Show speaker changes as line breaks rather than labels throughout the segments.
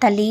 తల్లి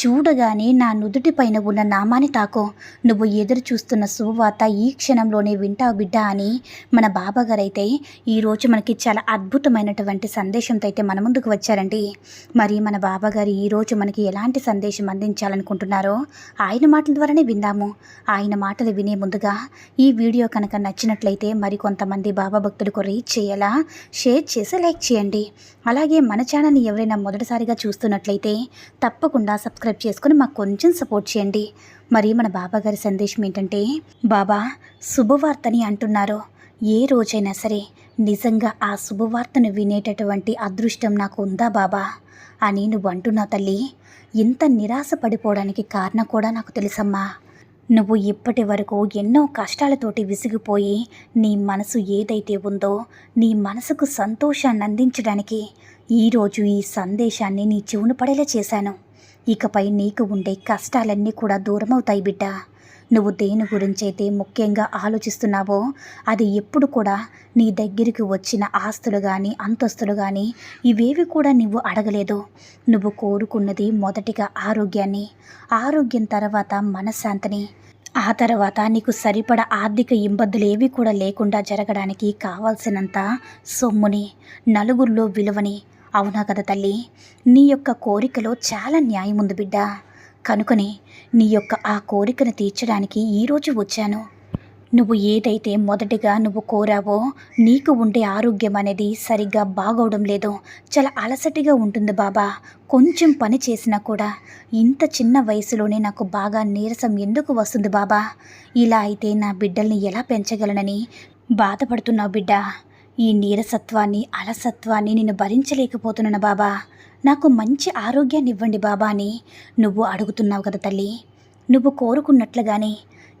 చూడగానే నా నుదుటి పైన ఉన్న నామాన్ని తాకో. నువ్వు ఎదురు చూస్తున్న శుభవార్త ఈ క్షణంలోనే వింటావు బిడ్డ అని మన బాబాగారైతే ఈరోజు మనకి చాలా అద్భుతమైనటువంటి సందేశంతో అయితే మన ముందుకు వచ్చారండి. మరి మన బాబాగారు ఈరోజు మనకి ఎలాంటి సందేశం అందించాలనుకుంటున్నారో ఆయన మాటల ద్వారానే విందాము. ఆయన మాటలు వినే ముందుగా ఈ వీడియో కనుక నచ్చినట్లయితే మరి కొంతమంది బాబా భక్తులకు రీచ్ చేయాలా? షేర్ చేసి లైక్ చేయండి. అలాగే మన ఛానల్ని ఎవరైనా మొదటిసారిగా చూస్తున్నట్లయితే తప్పకుండా సబ్స్క్రైబ్ చేసుకుని మాకు కొంచెం సపోర్ట్ చేయండి. మరి మన బాబా గారి సందేశం ఏంటంటే బాబా శుభవార్తని అంటున్నారు. ఏ రోజైనా సరే నిజంగా ఆ శుభవార్తను వినేటటువంటి అదృష్టం నాకు ఉందా బాబా? అని నువ్వు అంటున్నావు తల్లి. ఇంత నిరాశ పడిపోవడానికి కారణం కూడా నాకు తెలుసమ్మా. నువ్వు ఇప్పటి వరకు ఎన్నో కష్టాలతోటి విసిగిపోయి నీ మనసు ఏదైతే ఉందో నీ మనసుకు సంతోషాన్ని అందించడానికి ఈరోజు ఈ సందేశాన్ని నీ చెవును పడేలా చేశాను. ఇకపై నీకు ఉండే కష్టాలన్నీ కూడా దూరమవుతాయి బిడ్డ. నువ్వు దేని గురించైతే ముఖ్యంగా ఆలోచిస్తున్నావో అది ఎప్పుడు కూడా నీ దగ్గరికి వచ్చిన ఆస్తులు కానీ అంతస్తులు కానీ ఇవేవి కూడా నువ్వు అడగలేదు. నువ్వు కోరుకున్నది మొదటిగా ఆరోగ్యాన్ని ఆరోగ్యం తర్వాత మనశ్శాంతిని ఆ తర్వాత నీకు సరిపడ ఆర్థిక ఇబ్బందులు ఏవి కూడా లేకుండా జరగడానికి కావాల్సినంత సొమ్ముని నలుగురిలో విలువని అవునా కదా తల్లి? నీ యొక్క కోరికలో చాలా న్యాయం ఉంది బిడ్డ. కనుకనే నీ యొక్క ఆ కోరికను తీర్చడానికి ఈరోజు వచ్చాను. నువ్వు ఏదైతే మొదటిగా నువ్వు కోరావో నీకు ఉండే ఆరోగ్యం అనేది సరిగ్గా బాగోవడం లేదు చాలా అలసటిగా ఉంటుంది బాబా. కొంచెం పని చేసినా కూడా ఇంత చిన్న వయసులోనే నాకు బాగా నీరసం ఎందుకు వస్తుంది బాబా? ఇలా అయితే నా బిడ్డల్ని ఎలా పెంచగలనని బాధపడుతున్నావు బిడ్డ. ఈ నీరసత్వాన్ని అలసత్వాన్ని నేను భరించలేకపోతున్నాను బాబా. నాకు మంచి ఆరోగ్యాన్ని ఇవ్వండి బాబా అని నువ్వు అడుగుతున్నావు కదా తల్లి. నువ్వు కోరుకున్నట్లుగానే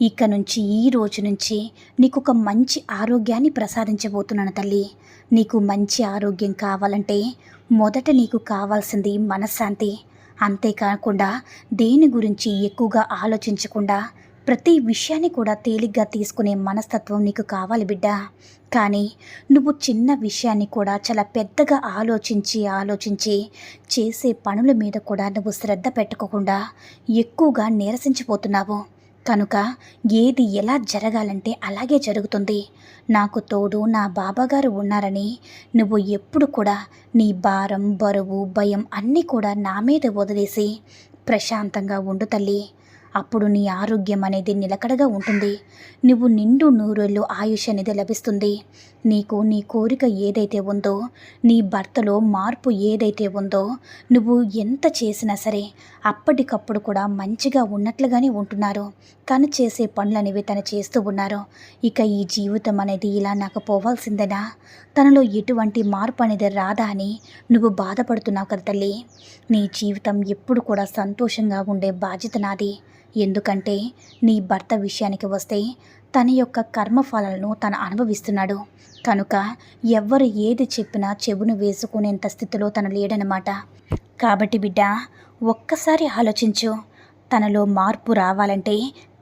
ఇక నుంచి ఈ రోజు నుంచి నీకు ఒక మంచి ఆరోగ్యాన్ని ప్రసాదించబోతున్నాను తల్లి. నీకు మంచి ఆరోగ్యం కావాలంటే మొదట నీకు కావాల్సింది మనశ్శాంతి. అంతేకాకుండా దేని గురించి ఎక్కువగా ఆలోచించకుండా ప్రతి విషయాన్ని కూడా తేలిగ్గా తీసుకునే మనస్తత్వం నీకు కావాలి బిడ్డ. కానీ నువ్వు చిన్న విషయాన్ని కూడా చాలా పెద్దగా ఆలోచించి ఆలోచించి చేసే పనుల మీద కూడా నువ్వు శ్రద్ధ పెట్టుకోకుండా ఎక్కువగా నీరసించిపోతున్నావు. కనుక ఏది ఎలా జరగాలంటే అలాగే జరుగుతుంది. నాకు తోడు నా బాబాగారు ఉన్నారని నువ్వు ఎప్పుడు కూడా నీ భారం బరువు భయం అన్నీ కూడా నా మీద వదిలేసి ప్రశాంతంగా ఉండు తల్లి. అప్పుడు నీ ఆరోగ్యం అనేది నిలకడగా ఉంటుంది. నువ్వు నిండు నూరేళ్ళు ఆయుష్ అనేది లభిస్తుంది. నీకు నీ కోరిక ఏదైతే ఉందో నీ భర్తలో మార్పు ఏదైతే ఉందో నువ్వు ఎంత చేసినా సరే అప్పటికప్పుడు కూడా మంచిగా ఉన్నట్లుగానే ఉంటున్నారు. తను చేసే పనులనేవి తను చేస్తూ ఉన్నారు. ఇక ఈ జీవితం అనేది ఇలా నాకు పోవాల్సిందేనా? తనలో ఎటువంటి మార్పు అనేది రాదా అని నువ్వు బాధపడుతున్నావు కదా తల్లి. నీ జీవితం ఎప్పుడు కూడా సంతోషంగా ఉండే బాధ్యత నాది. ఎందుకంటే నీ భర్త విషయానికి వస్తే తన యొక్క కర్మఫలాలను తను అనుభవిస్తున్నాడు. కనుక ఎవ్వరు ఏది చెప్పినా చెవును వేసుకునేంత స్థితిలో తను లేడనమాట కాబట్టి బిడ్డ ఒక్కసారి ఆలోచించు. తనలో మార్పు రావాలంటే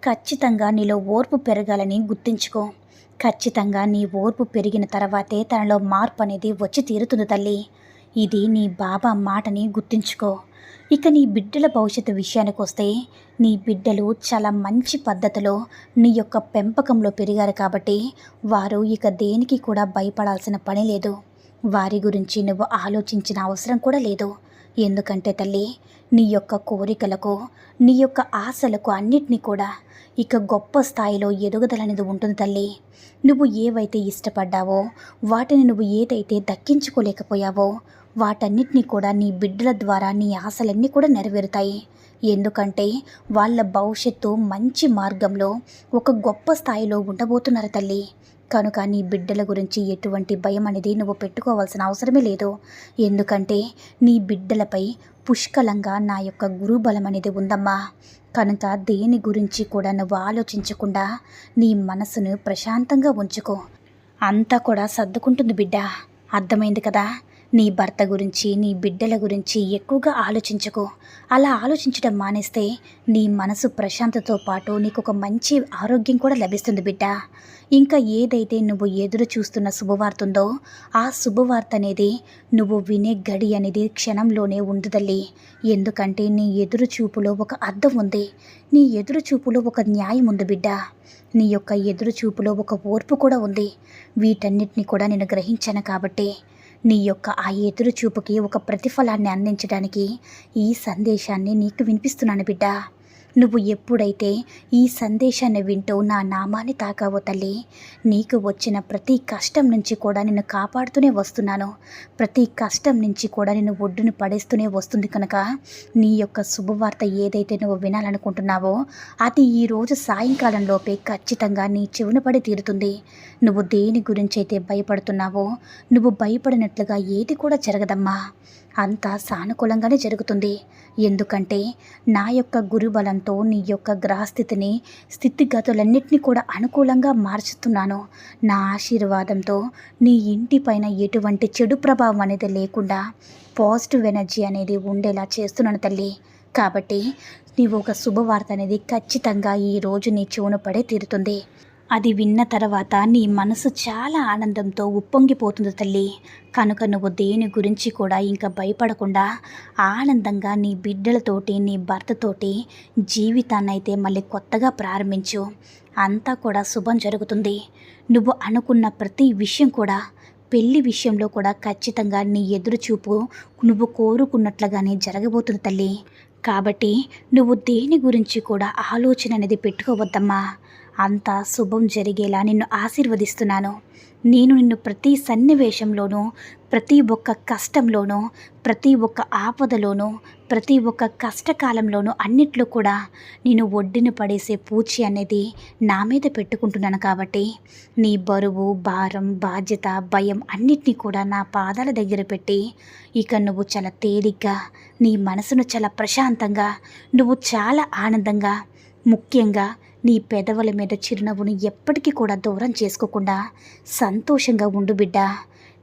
ఖచ్చితంగా నీలో ఓర్పు పెరగాలని గుర్తించుకో. ఖచ్చితంగా నీ ఓర్పు పెరిగిన తర్వాతే తనలో మార్పు అనేది వచ్చి తీరుతుంది తల్లి. ఇది నీ బాబా మాటని గుర్తుంచుకో. ఇక నీ బిడ్డల భవిష్యత్తు విషయానికి వస్తే నీ బిడ్డలు చాలా మంచి పద్ధతిలో నీ యొక్క పెంపకంలో పెరిగారు కాబట్టి వారు ఇక దేనికి కూడా భయపడాల్సిన పని లేదు. వారి గురించి నువ్వు ఆలోచించిన అవసరం కూడా లేదు. ఎందుకంటే తల్లి నీ యొక్క కోరికలకు నీ యొక్క ఆశలకు అన్నిటినీ కూడా ఇక గొప్ప స్థాయిలో ఎదుగుదల అనేది ఉంటుంది తల్లి. నువ్వు ఏవైతే ఇష్టపడ్డావో వాటిని నువ్వు ఏదైతే దక్కించుకోలేకపోయావో వాటన్నిటినీ కూడా నీ బిడ్డల ద్వారా నీ ఆశలన్నీ కూడా నెరవేరుతాయి. ఎందుకంటే వాళ్ళ భవిష్యత్తు మంచి మార్గంలో ఒక గొప్ప స్థాయిలో ఉండబోతున్నారు తల్లి. కనుక నీ బిడ్డల గురించి ఎటువంటి భయం అనేది నువ్వు పెట్టుకోవాల్సిన అవసరమే లేదు. ఎందుకంటే నీ బిడ్డలపై పుష్కలంగా నా యొక్క గురుబలం అనేది ఉందమ్మా. కనుక దేని గురించి కూడా నువ్వు ఆలోచించకుండా నీ మనసును ప్రశాంతంగా ఉంచుకో. అంతా కూడా సర్దుకుంటుంది బిడ్డ. అర్థమైంది కదా? నీ భర్త గురించి నీ బిడ్డల గురించి ఎక్కువగా ఆలోచించకు. అలా ఆలోచించడం మానేస్తే నీ మనసు ప్రశాంతతో పాటు నీకు ఒక మంచి ఆరోగ్యం కూడా లభిస్తుంది బిడ్డ. ఇంకా ఏదైతే నువ్వు ఎదురు చూస్తున్న శుభవార్త ఉందో ఆ శుభవార్త అనేది నువ్వు వినే గడి అనేది క్షణంలోనే ఉండుదల్లి ఎందుకంటే నీ ఎదురు చూపులో ఒక అర్థం ఉంది. నీ ఎదురు చూపులో ఒక న్యాయం ఉంది బిడ్డ. నీ యొక్క ఎదురు చూపులో ఒక ఓర్పు కూడా ఉంది. వీటన్నిటిని కూడా నేను గ్రహించాను కాబట్టి నీ యొక్క ఆ ఎదురు చూపుకి ఒక ప్రతిఫలాన్ని అందించడానికి ఈ సందేశాన్ని నీకు వినిపిస్తున్నాను బిడ్డ. నువ్వు ఎప్పుడైతే ఈ సందేశాన్ని వింటూ నా నామాన్ని తాకావో తల్లి నీకు వచ్చిన ప్రతి కష్టం నుంచి కూడా నిన్ను కాపాడుతూనే వస్తున్నాను. ప్రతి కష్టం నుంచి కూడా నిన్ను ఒడ్డును పడేస్తూనే వస్తుంది కనుక నీ యొక్క శుభవార్త ఏదైతే నువ్వు వినాలనుకుంటున్నావో అది ఈరోజు సాయంకాలంలోపే ఖచ్చితంగా నీ చెవున పడి తీరుతుంది. నువ్వు దేని గురించి అయితే భయపడుతున్నావో నువ్వు భయపడినట్లుగా ఏది కూడా జరగదమ్మా. అంతా సానుకూలంగానే జరుగుతుంది. ఎందుకంటే నా యొక్క గురుబలంతో నీ యొక్క గ్రహస్థితిని స్థితిగతులన్నింటినీ కూడా అనుకూలంగా మార్చుతున్నాను. నా ఆశీర్వాదంతో నీ ఇంటిపైన ఎటువంటి చెడు ప్రభావం అనేది లేకుండా పాజిటివ్ ఎనర్జీ అనేది ఉండేలా చేస్తున్నాను తల్లి. కాబట్టి నీవు ఒక శుభవార్త అనేది ఖచ్చితంగా ఈరోజు నీ చెవును పడే తీరుతుంది. అది విన్న తర్వాత నీ మనసు చాలా ఆనందంతో ఉప్పొంగిపోతుంది తల్లి. కనుక నువ్వు దేని గురించి కూడా ఇంకా భయపడకుండా ఆనందంగా నీ బిడ్డలతోటి నీ భర్తతోటి జీవితాన్ని అయితే మళ్ళీ కొత్తగా ప్రారంభించు. అంతా కూడా శుభం జరుగుతుంది. నువ్వు అనుకున్న ప్రతి విషయం కూడా పెళ్ళి విషయంలో కూడా ఖచ్చితంగా నీ ఎదురు చూపు నువ్వు కోరుకున్నట్లుగానే జరగబోతుంది తల్లి. కాబట్టి నువ్వు దేని గురించి కూడా ఆలోచన అనేది పెట్టుకోవద్దమ్మా. అంతా శుభం జరిగేలా నిన్ను ఆశీర్వదిస్తున్నాను. నేను నిన్ను ప్రతి సన్నివేశంలోనూ ప్రతి ఒక్క కష్టంలోనూ ప్రతి ఒక్క ఆపదలోనూ ప్రతి ఒక్క కష్టకాలంలోనూ అన్నిట్లో కూడా నేను ఒడ్డున పడేసే పూచి అనేది నా మీద పెట్టుకుంటున్నాను కాబట్టి నీ బరువు భారం బాధ్యత భయం అన్నిటినీ కూడా నా పాదాల దగ్గర పెట్టి ఇక నువ్వు చాలా తేలిగ్గా నీ మనసును చాలా ప్రశాంతంగా నువ్వు చాలా ఆనందంగా ముఖ్యంగా నీ పెదవుల మీద చిరునవ్వును ఎప్పటికీ కూడా దూరం చేసుకోకుండా సంతోషంగా ఉండు బిడ్డ.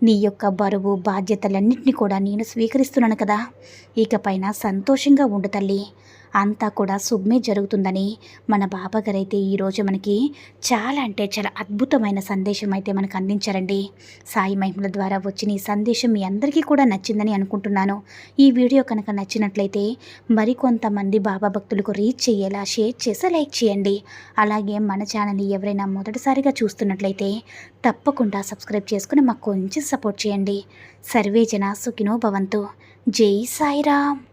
నీ యొక్క బరువు బాధ్యతలన్నింటినీ కూడా నేను స్వీకరిస్తున్నాను కదా. ఇకపైన సంతోషంగా ఉండు తల్లి. అంతా కూడా శుభమే జరుగుతుందని మన బాబాగారైతే ఈరోజు మనకి చాలా అంటే చాలా అద్భుతమైన సందేశం అయితే మనకు అందించారండి. సాయి మహిమల ద్వారా వచ్చిన ఈ సందేశం మీ అందరికీ కూడా నచ్చిందని అనుకుంటున్నాను. ఈ వీడియో కనుక నచ్చినట్లయితే మరికొంతమంది బాబా భక్తులకు రీచ్ చేయేలా షేర్ చేసి లైక్ చేయండి. అలాగే మన ఛానల్ని ఎవరైనా మొదటిసారిగా చూస్తున్నట్లయితే తప్పకుండా సబ్స్క్రైబ్ చేసుకుని మాకు కొంచెం సపోర్ట్ చేయండి. సర్వే జన సుఖినో భవంతు. జై సాయిరామ్.